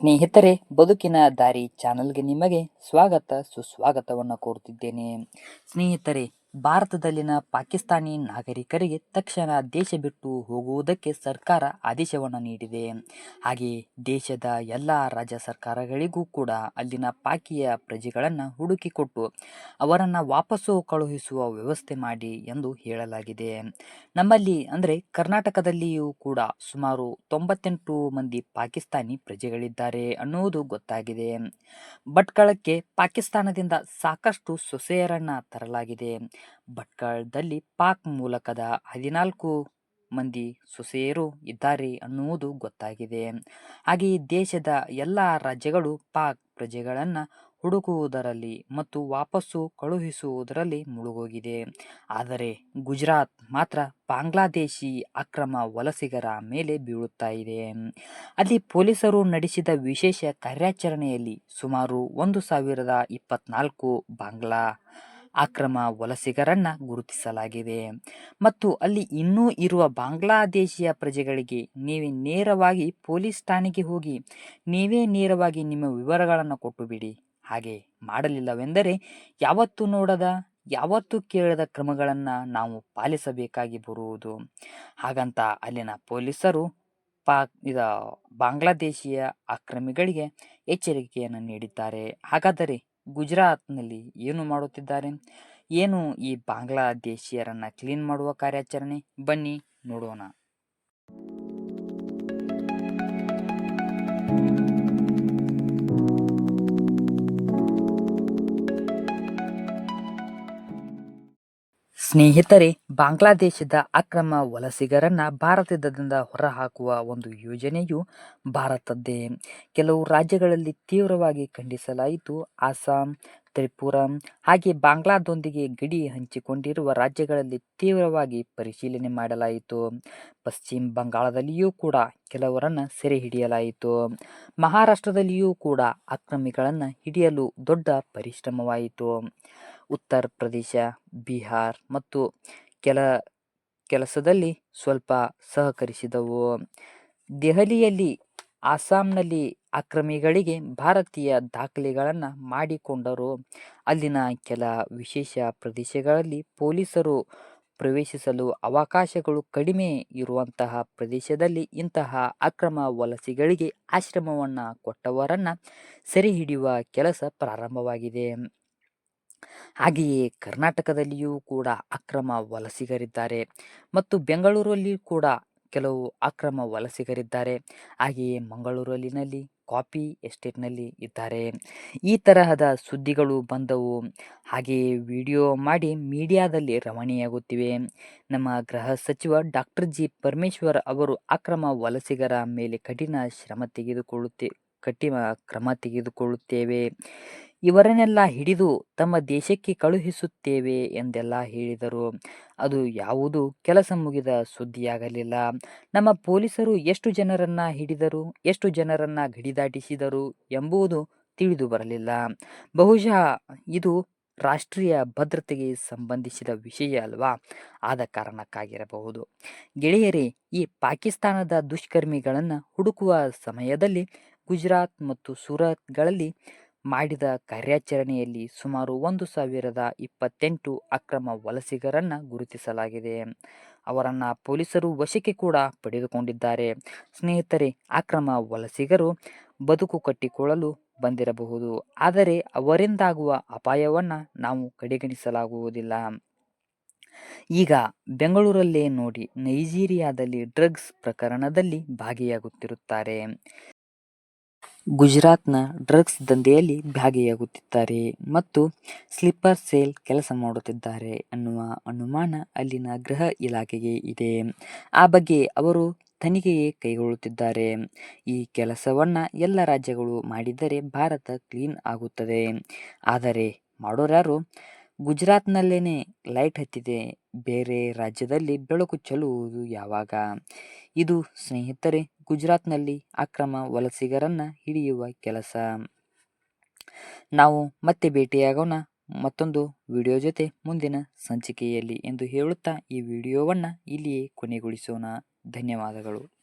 ಸ್ನೇಹಿತರೆ ಬದುಕಿನ ದಾರಿ ಚಾನಲ್ಗೆ ನಿಮಗೆ ಸ್ವಾಗತ ಸುಸ್ವಾಗತವನ್ನು ಕೋರುತ್ತಿದ್ದೇನೆ ಸ್ನೇಹಿತರೆ ಭಾರತದಲ್ಲಿನ ಪಾಕಿಸ್ತಾನಿ ನಾಗರಿಕರಿಗೆ ತಕ್ಷಣ ದೇಶ ಬಿಟ್ಟು ಹೋಗುವುದಕ್ಕೆ ಸರ್ಕಾರ ಆದೇಶವನ್ನು ನೀಡಿದೆ. ಹಾಗೆಯೇ ದೇಶದ ಎಲ್ಲ ರಾಜ್ಯ ಸರ್ಕಾರಗಳಿಗೂ ಕೂಡ ಅಲ್ಲಿನ ಪಾಕಿಯ ಪ್ರಜೆಗಳನ್ನು ಹುಡುಕಿಕೊಟ್ಟು ಅವರನ್ನು ವಾಪಸ್ಸು ಕಳುಹಿಸುವ ವ್ಯವಸ್ಥೆ ಮಾಡಿ ಎಂದು ಹೇಳಲಾಗಿದೆ. ನಮ್ಮಲ್ಲಿ ಅಂದರೆ ಕರ್ನಾಟಕದಲ್ಲಿಯೂ ಕೂಡ ಸುಮಾರು ತೊಂಬತ್ತೆಂಟು ಮಂದಿ ಪಾಕಿಸ್ತಾನಿ ಪ್ರಜೆಗಳಿದ್ದಾರೆ ಅನ್ನುವುದು ಗೊತ್ತಾಗಿದೆ. ಭಟ್ಕಳಕ್ಕೆ ಪಾಕಿಸ್ತಾನದಿಂದ ಸಾಕಷ್ಟು ಸೊಸೆಯರನ್ನ ತರಲಾಗಿದೆ. ಭಟ್ಕಳದಲ್ಲಿ ಪಾಕ್ ಮೂಲಕದ ಹದಿನಾಲ್ಕು ಮಂದಿ ಸೊಸೆಯರು ಇದ್ದಾರೆ ಅನ್ನುವುದು ಗೊತ್ತಾಗಿದೆ. ಹಾಗೆಯೇ ದೇಶದ ಎಲ್ಲ ರಾಜ್ಯಗಳು ಪಾಕ್ ಪ್ರಜೆಗಳನ್ನು ಹುಡುಕುವುದರಲ್ಲಿ ಮತ್ತು ವಾಪಸ್ಸು ಕಳುಹಿಸುವುದರಲ್ಲಿ ಮುಳುಗೋಗಿದೆ. ಆದರೆ ಗುಜರಾತ್ ಮಾತ್ರ ಬಾಂಗ್ಲಾದೇಶಿ ಅಕ್ರಮ ವಲಸಿಗರ ಮೇಲೆ ಬೀಳುತ್ತಾ ಇದೆ. ಅಲ್ಲಿ ಪೊಲೀಸರು ನಡೆಸಿದ ವಿಶೇಷ ಕಾರ್ಯಾಚರಣೆಯಲ್ಲಿ ಸುಮಾರು ಒಂದು ಸಾವಿರದ ಇಪ್ಪತ್ನಾಲ್ಕು ಬಾಂಗ್ಲಾ ಅಕ್ರಮ ವಲಸಿಗರನ್ನ ಗುರುತಿಸಲಾಗಿದೆ. ಮತ್ತು ಅಲ್ಲಿ ಇನ್ನೂ ಇರುವ ಬಾಂಗ್ಲಾದೇಶಿಯ ಪ್ರಜೆಗಳಿಗೆ ನೀವೇ ನೇರವಾಗಿ ಪೊಲೀಸ್ ಠಾಣೆಗೆ ಹೋಗಿ, ನೀವೇ ನೇರವಾಗಿ ನಿಮ್ಮ ವಿವರಗಳನ್ನು ಕೊಟ್ಟು ಬಿಡಿ. ಹಾಗೆ ಮಾಡಲಿಲ್ಲವೆಂದರೆ ಯಾವತ್ತು ನೋಡದ, ಯಾವತ್ತು ಕೇಳದ ಕ್ರಮಗಳನ್ನು ನಾವು ಪಾಲಿಸಬೇಕಾಗಿ ಬರುವುದು. ಹಾಗಂತ ಅಲ್ಲಿನ ಪೊಲೀಸರು ಪಾಕ್, ಇದ ಬಾಂಗ್ಲಾದೇಶಿಯ ಅಕ್ರಮಿಗಳಿಗೆ ಎಚ್ಚರಿಕೆಯನ್ನು ನೀಡಿದ್ದಾರೆ. ಹಾಗಾದರೆ ಗುಜರಾತ್ನಲ್ಲಿ ಏನು ಮಾಡುತ್ತಿದ್ದಾರೆ? ಏನು ಈ ಬಾಂಗ್ಲಾದೇಶಿಯರನ್ನು ಕ್ಲೀನ್ ಮಾಡುವ ಕಾರ್ಯಾಚರಣೆ? ಬನ್ನಿ ನೋಡೋಣ. ಸ್ನೇಹಿತರೆ ಬಾಂಗ್ಲಾದೇಶದ ಅಕ್ರಮ ವಲಸಿಗರನ್ನು ಭಾರತದಿಂದ ಹೊರಹಾಕುವ ಒಂದು ಯೋಜನೆಯು ಭಾರತದ್ದೇ. ಕೆಲವು ರಾಜ್ಯಗಳಲ್ಲಿ ತೀವ್ರವಾಗಿ ಖಂಡಿಸಲಾಯಿತು. ಅಸ್ಸಾಂ, ತ್ರಿಪುರ ಹಾಗೆ ಬಾಂಗ್ಲಾದೊಂದಿಗೆ ಗಡಿ ಹಂಚಿಕೊಂಡಿರುವ ರಾಜ್ಯಗಳಲ್ಲಿ ತೀವ್ರವಾಗಿ ಪರಿಶೀಲನೆ ಮಾಡಲಾಯಿತು. ಪಶ್ಚಿಮ ಬಂಗಾಳದಲ್ಲಿಯೂ ಕೂಡ ಕೆಲವರನ್ನು ಸೆರೆ ಹಿಡಿಯಲಾಯಿತು. ಮಹಾರಾಷ್ಟ್ರದಲ್ಲಿಯೂ ಕೂಡ ಅಕ್ರಮಿಗಳನ್ನು ಹಿಡಿಯಲು ದೊಡ್ಡ ಪರಿಶ್ರಮವಾಯಿತು. ಉತ್ತರ ಪ್ರದೇಶ, ಬಿಹಾರ್ ಮತ್ತು ಕೆಲ ಕೆಲಸದಲ್ಲಿ ಸ್ವಲ್ಪ ಸಹಕರಿಸಿದವು. ದೆಹಲಿಯಲ್ಲಿ ಅಸ್ಸಾಂನಲ್ಲಿ ಅಕ್ರಮಿಗಳಿಗೆ ಭಾರತೀಯ ದಾಖಲೆಗಳನ್ನು ಮಾಡಿಕೊಂಡರು. ಅಲ್ಲಿನ ಕೆಲ ವಿಶೇಷ ಪ್ರದೇಶಗಳಲ್ಲಿ ಪೊಲೀಸರು ಪ್ರವೇಶಿಸಲು ಅವಕಾಶಗಳು ಕಡಿಮೆ ಇರುವಂತಹ ಪ್ರದೇಶದಲ್ಲಿ ಇಂತಹ ಅಕ್ರಮ ವಲಸಿಗಳಿಗೆ ಆಶ್ರಮವನ್ನು ಕೊಟ್ಟವರನ್ನು ಸೆರೆ ಹಿಡಿಯುವ ಕೆಲಸ ಪ್ರಾರಂಭವಾಗಿದೆ. ಹಾಗೆಯೇ ಕರ್ನಾಟಕದಲ್ಲಿಯೂ ಕೂಡ ಅಕ್ರಮ ವಲಸಿಗರಿದ್ದಾರೆ ಮತ್ತು ಬೆಂಗಳೂರಲ್ಲಿ ಕೂಡ ಕೆಲವು ಅಕ್ರಮ ವಲಸಿಗರಿದ್ದಾರೆ. ಹಾಗೆಯೇ ಮಂಗಳೂರಲ್ಲಿನಲ್ಲಿ ಕಾಪಿ ಎಸ್ಟೇಟ್ನಲ್ಲಿ ಇದ್ದಾರೆ. ಈ ತರಹದ ಸುದ್ದಿಗಳು ಬಂದವು. ಹಾಗೆಯೇ ವಿಡಿಯೋ ಮಾಡಿ ಮೀಡಿಯಾದಲ್ಲಿ ರವಾನೆಯಾಗುತ್ತಿವೆ. ನಮ್ಮ ಗೃಹ ಸಚಿವ ಡಾಕ್ಟರ್ ಜಿ ಪರಮೇಶ್ವರ್ ಅವರು ಅಕ್ರಮ ವಲಸಿಗರ ಮೇಲೆ ಕಠಿಣ ಶ್ರಮ ತೆಗೆದುಕೊಳ್ಳುತ್ತೆ, ಕಠಿಣ ಕ್ರಮ ತೆಗೆದುಕೊಳ್ಳುತ್ತೇವೆ. ಇವರನ್ನೆಲ್ಲ ಹಿಡಿದು ತಮ್ಮ ದೇಶಕ್ಕೆ ಕಳುಹಿಸುತ್ತೇವೆ ಎಂದೆಲ್ಲ ಹೇಳಿದರು. ಅದು ಯಾವುದು ಕೆಲಸ ಮುಗಿದ ಸುದ್ದಿಯಾಗಲಿಲ್ಲ. ನಮ್ಮ ಪೊಲೀಸರು ಎಷ್ಟು ಜನರನ್ನ ಹಿಡಿದರು, ಎಷ್ಟು ಜನರನ್ನ ಗಡಿದಾಟಿಸಿದರು ಎಂಬುದು ತಿಳಿದು ಬರಲಿಲ್ಲ. ಬಹುಶಃ ಇದು ರಾಷ್ಟ್ರೀಯ ಭದ್ರತೆಗೆ ಸಂಬಂಧಿಸಿದ ವಿಷಯ ಅಲ್ವಾ? ಆದ ಕಾರಣಕ್ಕಾಗಿರಬಹುದು. ಗೆಳೆಯರೇ, ಈ ಪಾಕಿಸ್ತಾನದ ದುಷ್ಕರ್ಮಿಗಳನ್ನು ಹುಡುಕುವ ಸಮಯದಲ್ಲಿ ಗುಜರಾತ್ ಮತ್ತು ಸೂರತ್ಗಳಲ್ಲಿ ಮಾಡಿದ ಕಾರ್ಯಾಚರಣೆಯಲ್ಲಿ ಸುಮಾರು ಒಂದು ಸಾವಿರದ ಇಪ್ಪತ್ತೆಂಟು ಅಕ್ರಮ ವಲಸಿಗರನ್ನು ಗುರುತಿಸಲಾಗಿದೆ. ಅವರನ್ನು ಪೊಲೀಸರು ವಶಕ್ಕೆ ಕೂಡ ಪಡೆದುಕೊಂಡಿದ್ದಾರೆ. ಸ್ನೇಹಿತರೆ, ಅಕ್ರಮ ವಲಸಿಗರು ಬದುಕು ಕಟ್ಟಿಕೊಳ್ಳಲು ಬಂದಿರಬಹುದು. ಆದರೆ ಅವರಿಂದಾಗುವ ಅಪಾಯವನ್ನು ನಾವು ಕಡೆಗಣಿಸಲಾಗುವುದಿಲ್ಲ. ಈಗ ಬೆಂಗಳೂರಲ್ಲೇ ನೋಡಿ ನೈಜೀರಿಯಾದಲ್ಲಿ ಡ್ರಗ್ಸ್ ಪ್ರಕರಣದಲ್ಲಿ ಭಾಗಿಯಾಗುತ್ತಿರುತ್ತಾರೆ. ಗುಜರಾತ್ನ ಡ್ರಗ್ಸ್ ದಂಧೆಯಲ್ಲಿ ಭಾಗಿಯಾಗುತ್ತಿದ್ದಾರೆ ಮತ್ತು ಸ್ಲಿಪ್ಪರ್ ಸೇಲ್ ಕೆಲಸ ಮಾಡುತ್ತಿದ್ದಾರೆ ಅನ್ನುವ ಅನುಮಾನ ಅಲ್ಲಿನ ಗೃಹ ಇಲಾಖೆಗೆ ಇದೆ. ಆ ಬಗ್ಗೆ ಅವರು ತನಿಖೆಯೇ ಕೈಗೊಳ್ಳುತ್ತಿದ್ದಾರೆ. ಈ ಕೆಲಸವನ್ನು ಎಲ್ಲ ರಾಜ್ಯಗಳು ಮಾಡಿದರೆ ಭಾರತ ಕ್ಲೀನ್ ಆಗುತ್ತದೆ. ಆದರೆ ಮಾಡೋರ್ಯಾರು ಗುಜರಾತ್ನಲ್ಲೇನೆ ಲೈಟ್ ಹತ್ತಿದೆ. ಬೇರೆ ರಾಜ್ಯದಲ್ಲಿ ಬೆಳಕು ಚೆಲ್ಲುವುದು ಯಾವಾಗ? ಇದು ಸ್ನೇಹಿತರೆ, ಗುಜರಾತ್ನಲ್ಲಿ ಅಕ್ರಮ ವಲಸಿಗರನ್ನು ಹಿಡಿಯುವ ಕೆಲಸ. ನಾವು ಮತ್ತೆ ಭೇಟಿಯಾಗೋಣ. ಮತ್ತೊಂದು ವಿಡಿಯೋ ಜೊತೆ ಮುಂದಿನ ಸಂಚಿಕೆಯಲ್ಲಿ ಎಂದು ಹೇಳುತ್ತಾ ಈ ವಿಡಿಯೋವನ್ನು ಇಲ್ಲಿಯೇ ಕೊನೆಗೊಳಿಸೋಣ. ಧನ್ಯವಾದಗಳು.